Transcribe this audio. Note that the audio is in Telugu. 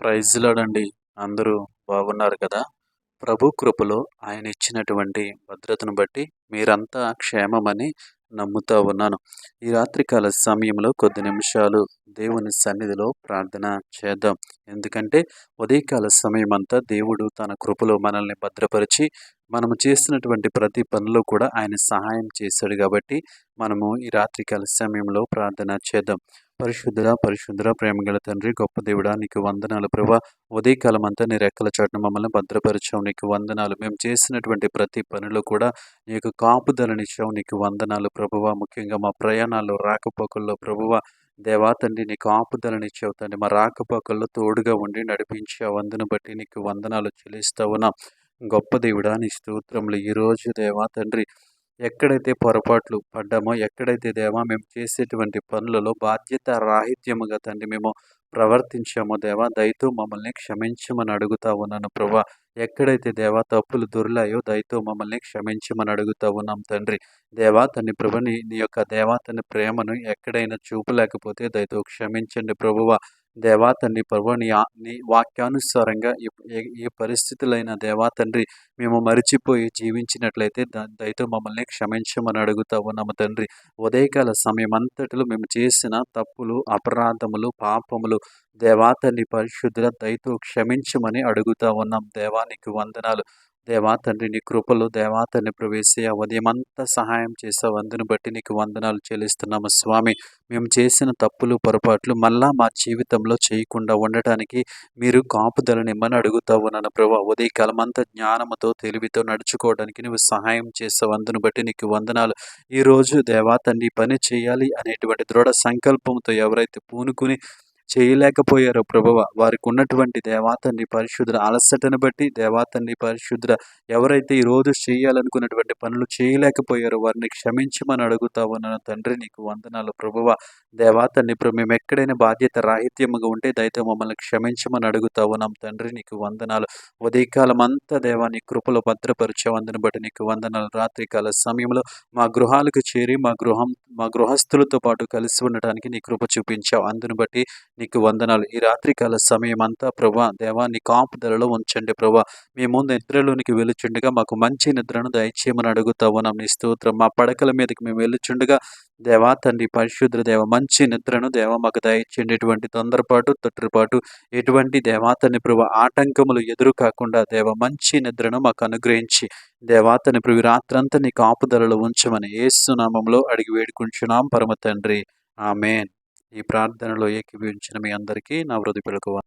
ప్రైజ్లాడండి అందరూ బాగున్నారు కదా? ప్రభు కృపలో ఆయన ఇచ్చినటువంటి భద్రతను బట్టి మీరంతా క్షేమమని నమ్ముతూ ఉన్నాను. ఈ రాత్రికాల సమయంలో కొద్ది నిమిషాలు దేవుని సన్నిధిలో ప్రార్థన చేద్దాం. ఎందుకంటే ఉదయకాల సమయం అంతా దేవుడు తన కృపలో మనల్ని భద్రపరిచి మనము చేసినటువంటి ప్రతి పనిలో కూడా ఆయన సహాయం చేశాడు కాబట్టి మనము ఈ రాత్రికాల సమయంలో ప్రార్థన చేద్దాం. పరిశుద్ధుల పరిశుద్ధుల ప్రేమగల తండ్రి గొప్ప దేవుడా నీకు వందనాలు ప్రభా. ఉదయకాలం అంతా నీ రెక్కల చాటును మమ్మల్ని భద్రపరిచావు నీకు వందనాలు. మేము చేసినటువంటి ప్రతి పనిలో కూడా నీకు కాపుదలనిచ్చావు నీకు వందనాలు ప్రభువ. ముఖ్యంగా మా ప్రయాణాలు రాకపోకల్లో ప్రభువ. దేవా తండ్రి నీకు ఆపుదలనిచ్చావు తండ్రి. మా రాకపోకల్లో తోడుగా ఉండి నడిపించావు. అందును బట్టి నీకు వందనాలు చెల్లిస్తా గొప్ప దేవుడా నీ స్తోత్రములు ఈరోజు దేవా తండ్రి. ఎక్కడైతే పొరపాట్లు పడ్డామో ఎక్కడైతే దేవా మేము చేసేటువంటి పనులలో బాధ్యత రాహిత్యముగా తండ్రి మేము ప్రవర్తించామో దేవా దయతో మమ్మల్ని క్షమించమని అడుగుతా ఉన్నాను ప్రభా. ఎక్కడైతే దేవా తప్పులు దొరిలాయో దయతో మమ్మల్ని క్షమించమని అడుగుతా ఉన్నాం తండ్రి. దేవా తన్ని ప్రభుని నీ యొక్క దేవా తన ప్రేమను ఎక్కడైనా చూపలేకపోతే దయతో క్షమించండి ప్రభువ. దేవా తండ్రి ప్రభు నీ నీ వాక్యానుసారంగా ఏ పరిస్థితులైన దేవా తండ్రి మేము మరిచిపోయి జీవించినట్లయితే దయతో మమ్మల్ని క్షమించమని అడుగుతా ఉన్నాము తండ్రి. ఉదయకాల సమయం అంతటిలో మేము చేసిన తప్పులు అపరాధములు పాపములు దేవా తండ్రి పరిశుద్ధుల దయతో క్షమించమని అడుగుతా ఉన్నాం. దేవానికి వందనాలు. దేవా తండ్రి నీ కృపలు దేవా తండ్రి ప్రవేశి ఉదయమంతా సహాయం చేసావు అందుని బట్టి నీకు వందనాలు చెల్లిస్తున్నాము. స్వామి మేము చేసిన తప్పులు పొరపాట్లు మళ్ళా మా జీవితంలో చేయకుండా ఉండటానికి మీరు కాపుదలనిమ్మని అడుగుతావు ఉన్నాను ప్రభా. ఉదయకాలం అంతా జ్ఞానముతో తెలివితో నడుచుకోవడానికి నువ్వు సహాయం చేసావు అందును బట్టి నీకు వందనాలు. ఈరోజు దేవా తండ్రి పని చేయాలి అనేటువంటి దృఢ సంకల్పంతో ఎవరైతే పూనుకుని చేయలేకపోయారు ప్రభువ. వారికి ఉన్నటువంటి దేవాతన్ని పరిశుద్ర అలసటను బట్టి దేవాతన్ని పరిశుద్ర ఎవరైతే ఈరోజు చేయాలనుకున్నటువంటి పనులు చేయలేకపోయారో వారిని క్షమించమని అడుగుతా ఉన్నాను తండ్రి నీకు వందనాలు ప్రభువ. దేవాతన్ని మేము ఎక్కడైనా బాధ్యత రాహిత్యముగా ఉంటే దయతో మమ్మల్ని క్షమించమని అడుగుతా ఉన్నాం తండ్రి నీకు వందనాలు. ఉదయకాలం అంతా దేవా నీ కృపలో భద్రపరిచేవందుని బట్టి నీకు వందనాలు. రాత్రికాల సమయంలో మా గృహాలకు చేరి మా గృహం మా గృహస్థులతో పాటు కలిసి ఉండటానికి నీ కృప చూపించావు. అందును బట్టి నీకు వందనాలు. ఈ రాత్రికాల సమయం అంతా ప్రభా దేవా నీ కాపుదలలో ఉంచండి ప్రభా. మేము నిద్రలోనికి వెలుచుండగా మాకు మంచి నిద్రను దయచేయమని అడుగుతా ఉన్నాం నీ స్తోత్రం మా పడకల మీదకి మేము వెళ్ళుచుండగా దేవా తండ్రి పరిశుద్ర దేవ మంచి నిద్రను దేవ మాకు దయచేయండి. ఎటువంటి తొందరపాటు తొట్టరపాటు ఎటువంటి దేవాతని ప్రభు ఆటంకములు ఎదురు కాకుండా దేవ మంచి నిద్రను మాకు అనుగ్రహించి దేవాతని ప్రభు రాత్రంతా నీ కాపుదలలో ఉంచమని ఏసునామంలో అడిగి వేడుకుంటున్నాం. పరమ తండ్రి. ఆమెన్. ఈ ప్రార్థనలో ఏకీభవించిన మీ అందరికీ నా పెడుకోవాలి